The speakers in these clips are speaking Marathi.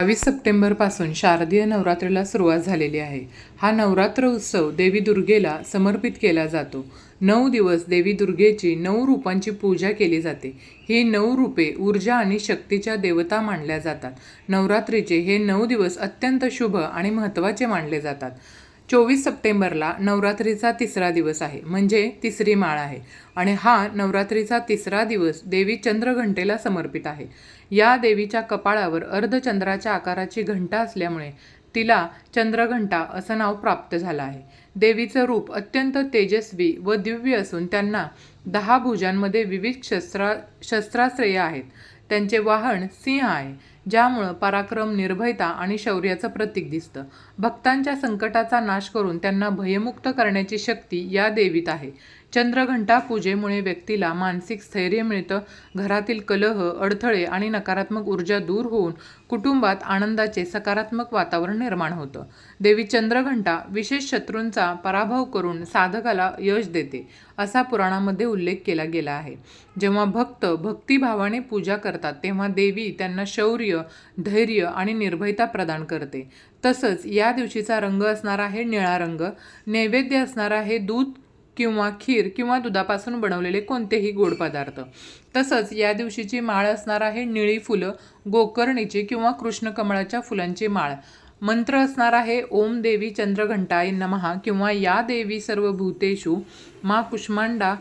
बावीस सप्टेंबरपासून शारदीय नवरात्रीला सुरुवात झालेली आहे. हा नवरात्र उत्सव देवी दुर्गेला समर्पित केला जातो. नऊ दिवस देवी दुर्गेची नऊ रूपांची पूजा केली जाते. ही नऊ रूपे ऊर्जा आणि शक्तीच्या देवता मानल्या जातात. नवरात्रीचे हे नऊ दिवस अत्यंत शुभ आणि महत्त्वाचे मानले जातात. चोवीस सप्टेंबरला नवरात्रीचा तिसरा दिवस आहे. म्हणजे तिसरी माळ आहे. आणि हा नवरात्रीचा तिसरा दिवस देवी चंद्रघंटेला समर्पित आहे. या देवीच्या कपाळावर अर्धचंद्राच्या आकाराची घंटा असल्यामुळे तिला चंद्रघंटा असं नाव प्राप्त झालं आहे. देवीचं रूप अत्यंत तेजस्वी व दिव्य असून त्यांना दहा भुजांमध्ये विविध शस्त्रा शस्त्रास्त्रेय आहेत. त्यांचे वाहन सिंह आहे. ज्यामुळं पराक्रम निर्भयता आणि शौर्याचं प्रतीक दिसतं. भक्तांच्या संकटाचा नाश करून त्यांना भयमुक्त करण्याची शक्ती या देवीत आहे. चंद्रघंटा पूजेमुळे व्यक्तीला मानसिक स्थैर्य मिळतं. घरातील कलह अडथळे आणि नकारात्मक ऊर्जा दूर होऊन कुटुंबात आनंदाचे सकारात्मक वातावरण निर्माण होतं. देवी चंद्रघंटा विशेष शत्रूंचा पराभव करून साधकाला यश देते असा पुराणामध्ये उल्लेख केला गेला आहे. जेव्हा भक्त भक्तिभावाने पूजा करतात तेव्हा देवी त्यांना शौर्य धैर्य आणि निर्भयता प्रदान करते. तसंच या दिवशीचा रंग असणार आहे निळा रंग नैवेद्य असणार आहे दूध किंवा खीर किंवा दुधापासून बनवलेले कोणतेही गोड पदार्थ. तसंच या दिवशीची माळ असणार आहे निळी फुलं गोकर्णीची किंवा कृष्णकमळाच्या फुलांची माळ. मंत्र असणार आहे ओम देवी चंद्रघंटाय नमहा किंवा या देवी सर्व भूतेषु मा कुष्मांडा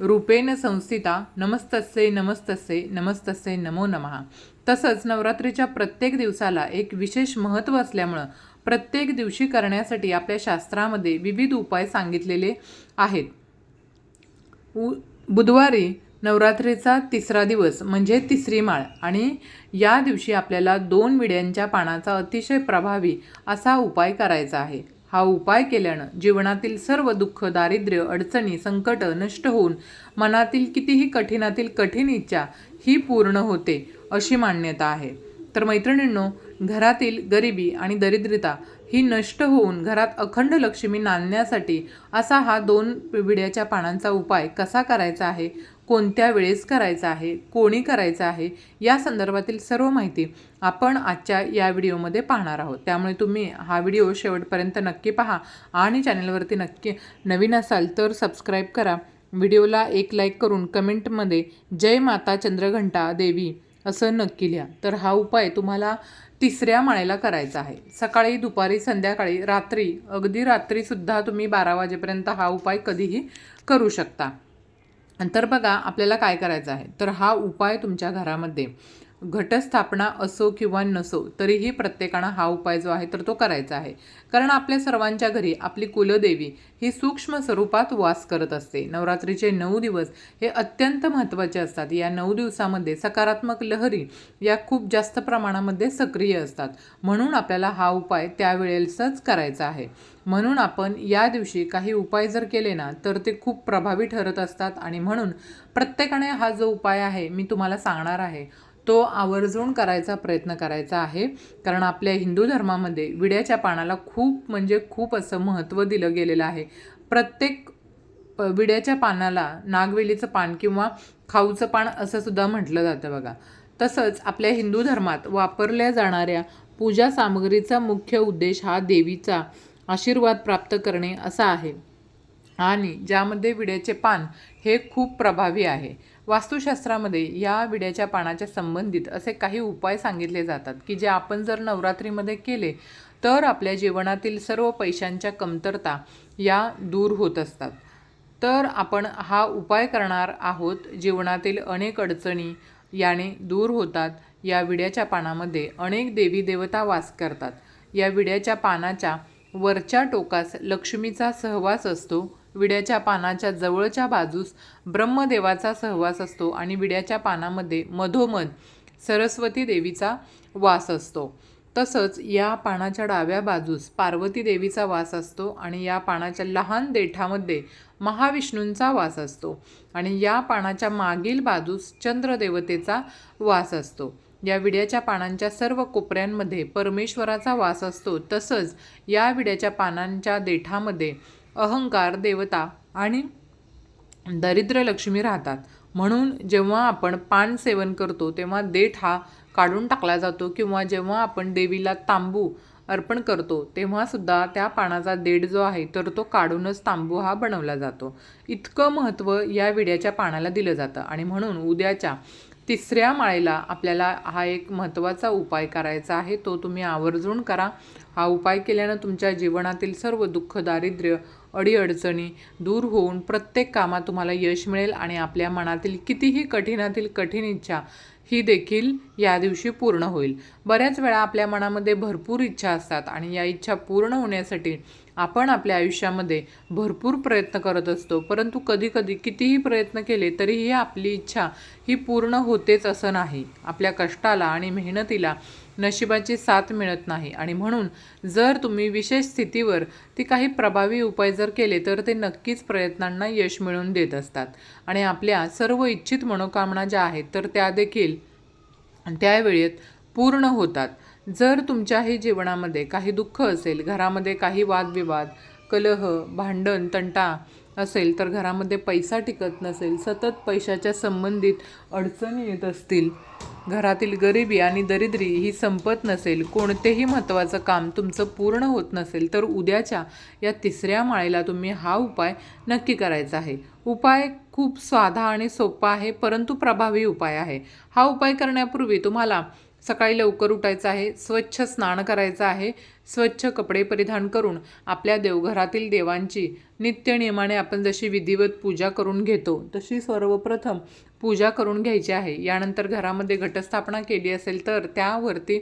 रूपेण संस्थिता नमस्तस्ये नमस्तस्ये नमस्तस्ये नमो नमहा तसंच नवरात्रीच्या प्रत्येक दिवसाला एक विशेष महत्त्व असल्यामुळं प्रत्येक दिवशी करण्यासाठी आपल्या शास्त्रामध्ये विविध उपाय सांगितलेले आहेत. उ बुधवारी नवरात्रीचा तिसरा दिवस म्हणजे तिसरी माळ आणि या दिवशी आपल्याला दोन विड्यांच्या पानाचा अतिशय प्रभावी असा उपाय करायचा आहे. हा उपाय केल्यानं जीवनातील सर्व दुःख दारिद्र्य अडचणी संकट नष्ट होऊन मनातील कितीही कठीणातील कठीण इच्छा ही पूर्ण होते अशी मान्यता आहे. तर मैत्रिणींनो घरातील गरिबी आणि दरिद्रता ही नष्ट होऊन घरात अखंड लक्ष्मी नांदण्यासाठी असा हा दोन विड्याच्या पानांचा उपाय कसा करायचा आहे? कोणत्या वेळेस करायचा आहे? कोणी करायचा आहे? या संदर्भातील सर्व माहिती आपण आजच्या या व्हिडिओमध्ये पाहणार आहोत. त्यामुळे तुम्ही हा व्हिडिओ शेवटपर्यंत नक्की पहा आणि चॅनलवरती नक्की नवीन असाल तर सबस्क्राईब करा. व्हिडिओला एक लाईक करून कमेंटमध्ये जय माता चंद्रघंटा देवी असं नक्की लिहा तर हा उपाय तुम्हाला तिसऱ्या माळेला करायचा आहे. सकाळी दुपारी संध्याकाळी रात्री अगदी रात्रीसुद्धा तुम्ही बारा वाजेपर्यंत हा उपाय कधीही करू शकता. तर बघा आपल्याला काय करायचं आहे? तर हा उपाय तुमच्या घरामध्ये घटस्थापना असो किंवा नसो तरीही प्रत्येकानं हा उपाय जो आहे तर तो करायचा आहे. कारण आपल्या सर्वांच्या घरी आपली कुलदेवी ही सूक्ष्म स्वरूपात वास करत असते. नवरात्रीचे नऊ दिवस हे अत्यंत महत्त्वाचे असतात. या नऊ दिवसामध्ये सकारात्मक लहरी या खूप जास्त प्रमाणामध्ये सक्रिय असतात. म्हणून आपल्याला हा उपाय त्यावेळेसच करायचा आहे. म्हणून आपण या दिवशी काही उपाय जर केले ना तर ते खूप प्रभावी ठरत असतात. आणि म्हणून प्रत्येकाने हा जो उपाय आहे मी तुम्हाला सांगणार आहे. तो आवर्जून करायचा प्रयत्न करायचा आहे. कारण आपल्या हिंदू धर्मामध्ये विड्याच्या पानाला खूप म्हणजे खूप असं महत्त्व दिलं गेलेलं आहे. प्रत्येक विड्याच्या पानाला नागवेलीचं पान किंवा खाऊचं पान असं सुद्धा म्हटलं जातं बघा. तसंच आपल्या हिंदू धर्मात वापरल्या जाणाऱ्या पूजा सामग्रीचा मुख्य उद्देश हा देवीचा आशीर्वाद प्राप्त करणे असा आहे. आणि ज्यामध्ये विड्याचे पान हे खूप प्रभावी आहे. वास्तुशास्त्रामध्ये या विड्याच्या पानाच्या संबंधित असे काही उपाय सांगितले जातात की जे आपण जर नवरात्रीमध्ये केले तर आपल्या जीवनातील सर्व पैशांच्या कमतरता या दूर होत असतात. तर आपण हा उपाय करणार आहोत जीवनातील अनेक अडचणी याने दूर होतात. या विड्याच्या पानामध्ये अनेक देवी देवता वास करतात. या विड्याच्या पानाच्या वरच्या टोकास लक्ष्मीचा सहवास असतो. विड्याच्या पानाच्या जवळच्या बाजूस ब्रह्मदेवाचा सहवास असतो आणि विड्याच्या पानामध्ये मधोमध सरस्वती देवीचा वास असतो. तसंच या पानाच्या डाव्या बाजूस पार्वती देवीचा वास असतो आणि या पानाच्या लहान देठामध्ये महाविष्णूंचा वास असतो आणि या पानाच्या मागील बाजूस चंद्रदेवतेचा वास असतो. या विड्याच्या पानांच्या सर्व कोपऱ्यांमध्ये परमेश्वराचा वास असतो. तसंच या विड्याच्या पानांच्या देठामध्ये अहंकार देवता आणि दरिद्र लक्ष्मी राहतात. म्हणून जेव्हा आपण पान सेवन करतो तेव्हा देठ हा काढून टाकला जातो किंवा जेव्हा आपण देवीला तांबू अर्पण करतो तेव्हासुद्धा त्या पानाचा देठ जो आहे तर तो काढूनच तांबू हा बनवला जातो. इतकं महत्त्व या विड्याच्या पानाला दिलं जातं आणि म्हणून उद्याच्या तिसऱ्या माळेला आपल्याला हा एक महत्त्वाचा उपाय करायचा आहे तो तुम्ही आवर्जून करा. हा उपाय केल्यानं तुमच्या जीवनातील सर्व दुःख दारिद्र्य अडीअडचणी दूर होऊन प्रत्येक कामात तुम्हाला यश मिळेल आणि आपल्या मनातील कितीही कठीणातील कठीण इच्छा ही देखील या दिवशी पूर्ण होईल. बऱ्याच वेळा आपल्या मनामध्ये भरपूर इच्छा असतात आणि या इच्छा पूर्ण होण्यासाठी आपण आपल्या आयुष्यामध्ये भरपूर प्रयत्न करत असतो. परंतु कधीकधी कितीही प्रयत्न केले तरीही आपली इच्छा ही पूर्ण होतेच असं नाही. आपल्या कष्टाला आणि मेहनतीला नशिबाची साथ मिळत नाही. आणि म्हणून जर तुम्ही विशेष स्थितीवर ती काही प्रभावी उपाय जर केले तर ते नक्कीच प्रयत्नांना यश मिळवून देत असतात. आणि आपल्या सर्व इच्छित मनोकामना ज्या आहेत तर त्या देखील त्या वेळेत पूर्ण होतात. जर तुमच्याही जीवनामध्ये काही दुःख असेल घरामध्ये काही वादविवाद कलह भांडण तंटा असेल तर घरामध्ये पैसा टिकत नसेल सतत पैशाच्या संबंधित अडचणी येत असतील. घरातील गरिबी आणि दरिद्री ही संपत नसेल कोणतेही महत्त्वाचं काम तुमचं पूर्ण होत नसेल तर उद्याच्या या तिसऱ्या माळेला तुम्ही हा उपाय नक्की करायचा आहे. उपाय खूप साधा आणि सोपा आहे परंतु प्रभावी उपाय आहे. हा उपाय करण्यापूर्वी तुम्हाला सकाळी लवकर उठायचं आहे स्वच्छ स्नान करायचं आहे स्वच्छ कपडे परिधान करून आपल्या देवघरातील देवांची नित्यनियमाने आपण जशी विधिवत पूजा करून घेतो तशी सर्वप्रथम पूजा करून घ्यायची आहे. यानंतर घरामध्ये घटस्थापना केली असेल तर त्यावरती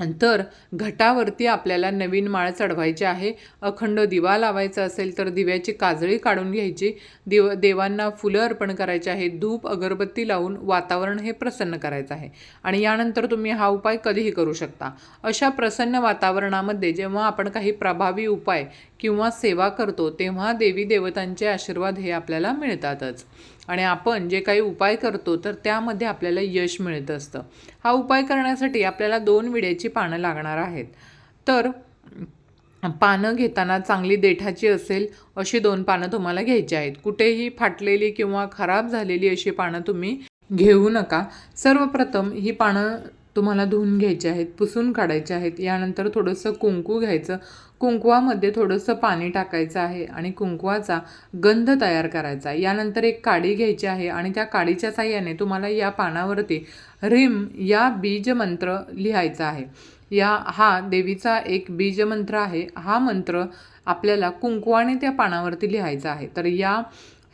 तर घटावरती आपल्याला नवीन माळ चढवायची आहे अखंड दिवा लावायचा असेल तर दिव्याची काजळी काढून घ्यायची. दिव देवांना फुलं अर्पण करायचे आहे धूप अगरबत्ती लावून वातावरण हे प्रसन्न करायचं आहे. आणि यानंतर तुम्ही हा उपाय कधीही करू शकता. अशा प्रसन्न वातावरणामध्ये जेव्हा आपण काही प्रभावी उपाय किंवा सेवा करतो तेव्हा देवी देवतांचे आशीर्वाद हे आपल्याला मिळतातच. आणि आपण जे काही उपाय करतो तर त्यामध्ये आपल्याला यश मिळत असतं. हा उपाय करण्यासाठी आपल्याला दोन विड्याची पानं लागणार आहेत. तर पानं घेताना चांगली देठाची असेल अशी दोन पानं तुम्हाला घ्यायची आहेत. कुठेही फाटलेली किंवा खराब झालेली अशी पानं तुम्ही घेऊ नका. सर्वप्रथम ही पानं तुम्हाला धुवून घ्यायचे आहेत पुसून काढायचे आहेत. यानंतर थोडंसं कुंकू घ्यायचं. कुंकवामध्ये थोडंसं पाणी टाकायचं आहे आणि कुंकवाचा गंध तयार करायचा. यानंतर एक काडी घ्यायची आहे आणि त्या काडीच्या साह्याने तुम्हाला या पानावरती रिम या बीजमंत्र लिहायचा आहे. या हा देवीचा एक बीजमंत्र आहे. हा मंत्र आपल्याला कुंकवाने त्या पानावरती लिहायचा आहे. तर या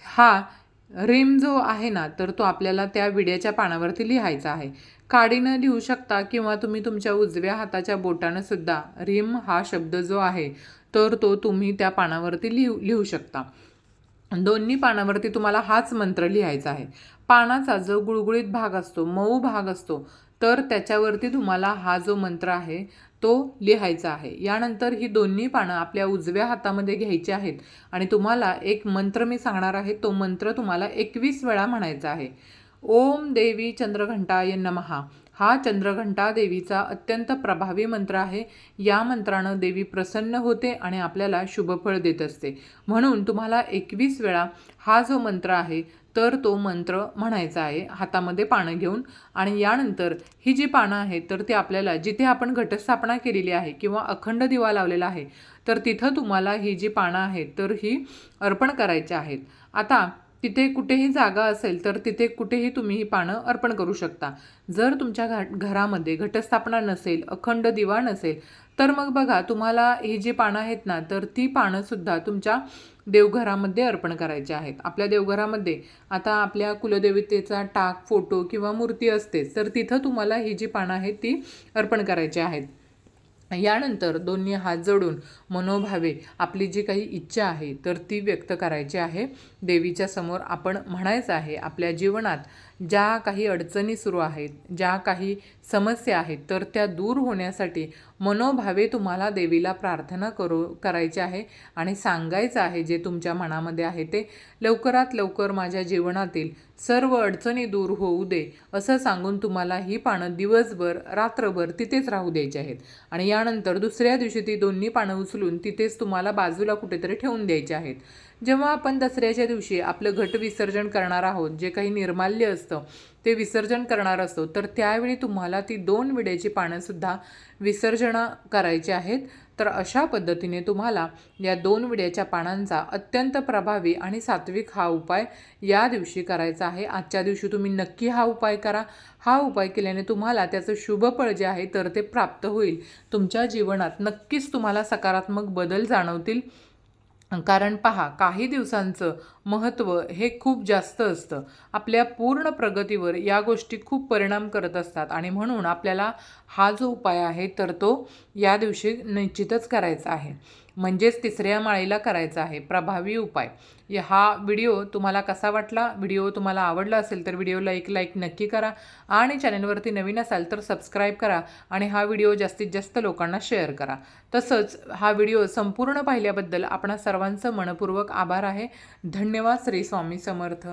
हा रिम जो आहे ना तर तो आपल्याला त्या विड्याच्या पानावरती लिहायचा आहे. काडीनं लिहू शकता किंवा तुम्ही तुमच्या उजव्या हाताच्या बोटानं सुद्धा रिम हा शब्द जो आहे तर तो तुम्ही त्या पानावरती लिहू लिहू शकता. दोन्ही पानावरती तुम्हाला हाच मंत्र लिहायचा आहे. पानाचा जो गुळगुळीत भाग असतो मऊ भाग असतो तर त्याच्यावरती तुम्हाला हा जो मंत्र आहे तो लिहायचा आहे. यानंतर ही दोन्ही पानं आपल्या उजव्या हातामध्ये घ्यायची आहेत आणि तुम्हाला एक मंत्र मी सांगणार आहे तो मंत्र तुम्हाला एकवीस वेळा म्हणायचा आहे. ओम देवी चंद्रघंटाय नमहा हा चंद्रघंटा देवीचा अत्यंत प्रभावी मंत्र आहे. या मंत्रानं देवी प्रसन्न होते आणि आपल्याला शुभफळ देत असते. म्हणून तुम्हाला एकवीस वेळा हा जो मंत्र आहे तर तो मंत्र म्हणायचा आहे हातामध्ये पानं घेऊन. आणि यानंतर ही जी पानं आहेत तर ती आपल्याला जिथे आपण घटस्थापना केलेली आहे किंवा अखंड दिवा लावलेला आहे तर तिथं तुम्हाला ही जी पानं आहेत तर ही अर्पण करायची आहेत. आता तिथे कुठेही जागा असेल तर तिथे कुठेही तुम्ही ही पानं अर्पण करू शकता. जर तुमच्या घा घरामध्ये घटस्थापना नसेल अखंड दिवा नसेल तर मग बघा तुम्हाला ही जी पानं आहेत ना तर ती पानंसुद्धा तुमच्या देवघरामध्ये अर्पण करायची आहेत. आपल्या देवघरामध्ये आता आपल्या कुलदेवतेचा टाक फोटो किंवा मूर्ती असतेच तर तिथं तुम्हाला ही जी पानं आहेत ती अर्पण करायची आहेत. यानंतर दोन्ही हात जोडून मनोभावे आपली जी काही इच्छा आहे तर ती व्यक्त करायची आहे. देवीच्या समोर आपण म्हणायचं आहे आपल्या जीवनात ज्या काही अडचणी सुरू आहेत ज्या काही समस्या आहेत तर त्या दूर होण्यासाठी मनोभावे तुम्हाला देवीला प्रार्थना करू करायची आहे आणि सांगायचं आहे जे तुमच्या मनामध्ये आहे ते. लवकरात लवकर माझ्या जीवनातील सर्व अडचणी दूर होऊ दे असं सांगून तुम्हाला ही पानं दिवसभर रात्रभर तिथेच राहू द्यायची आहेत. आणि यानंतर दुसऱ्या दिवशी ती दोन्ही पानं उचलून तिथेच तुम्हाला बाजूला कुठेतरी ठेवून द्यायची आहेत. जेव्हा आपण दसऱ्याच्या दिवशी आपलं घट विसर्जन करणार आहोत जे काही निर्माल्य असतं ते विसर्जन करणार असतो तर त्यावेळी तुम्हाला ती दोन विड्याची पानंसुद्धा विसर्जन करायची आहेत. तर अशा पद्धतीने तुम्हाला या दोन विड्याच्या पानांचा अत्यंत प्रभावी आणि सात्विक हा उपाय या दिवशी करायचा आहे. आजच्या दिवशी तुम्ही नक्की हा उपाय करा. हा उपाय केल्याने तुम्हाला त्याचं शुभफळ जे आहे तर ते प्राप्त होईल. तुमच्या जीवनात नक्कीच तुम्हाला सकारात्मक बदल जाणवतील. कारण पहा काही दिवसांचं महत्त्व हे खूप जास्त असतं. आपल्या पूर्ण प्रगतीवर या गोष्टी खूप परिणाम करत असतात आणि म्हणून आपल्याला हा जो उपाय आहे तर तो या दिवशी निश्चितच करायचा आहे. म्हणजेच तिसऱ्या माळीला करायचा आहे प्रभावी उपाय. हा व्हिडिओ तुम्हाला कसा वाटला? व्हिडिओ तुम्हाला आवडला असेल तर व्हिडिओला एक लाईक नक्की करा आणि चॅनलवरती नवीन असाल तर सबस्क्राईब करा आणि हा व्हिडिओ जास्तीत जास्त लोकांना शेअर करा. तसंच हा व्हिडिओ संपूर्ण पाहिल्याबद्दल आपणा सर्वांचं मनपूर्वक आभार आहे. धन्यवाद श्री स्वामी समर्थ.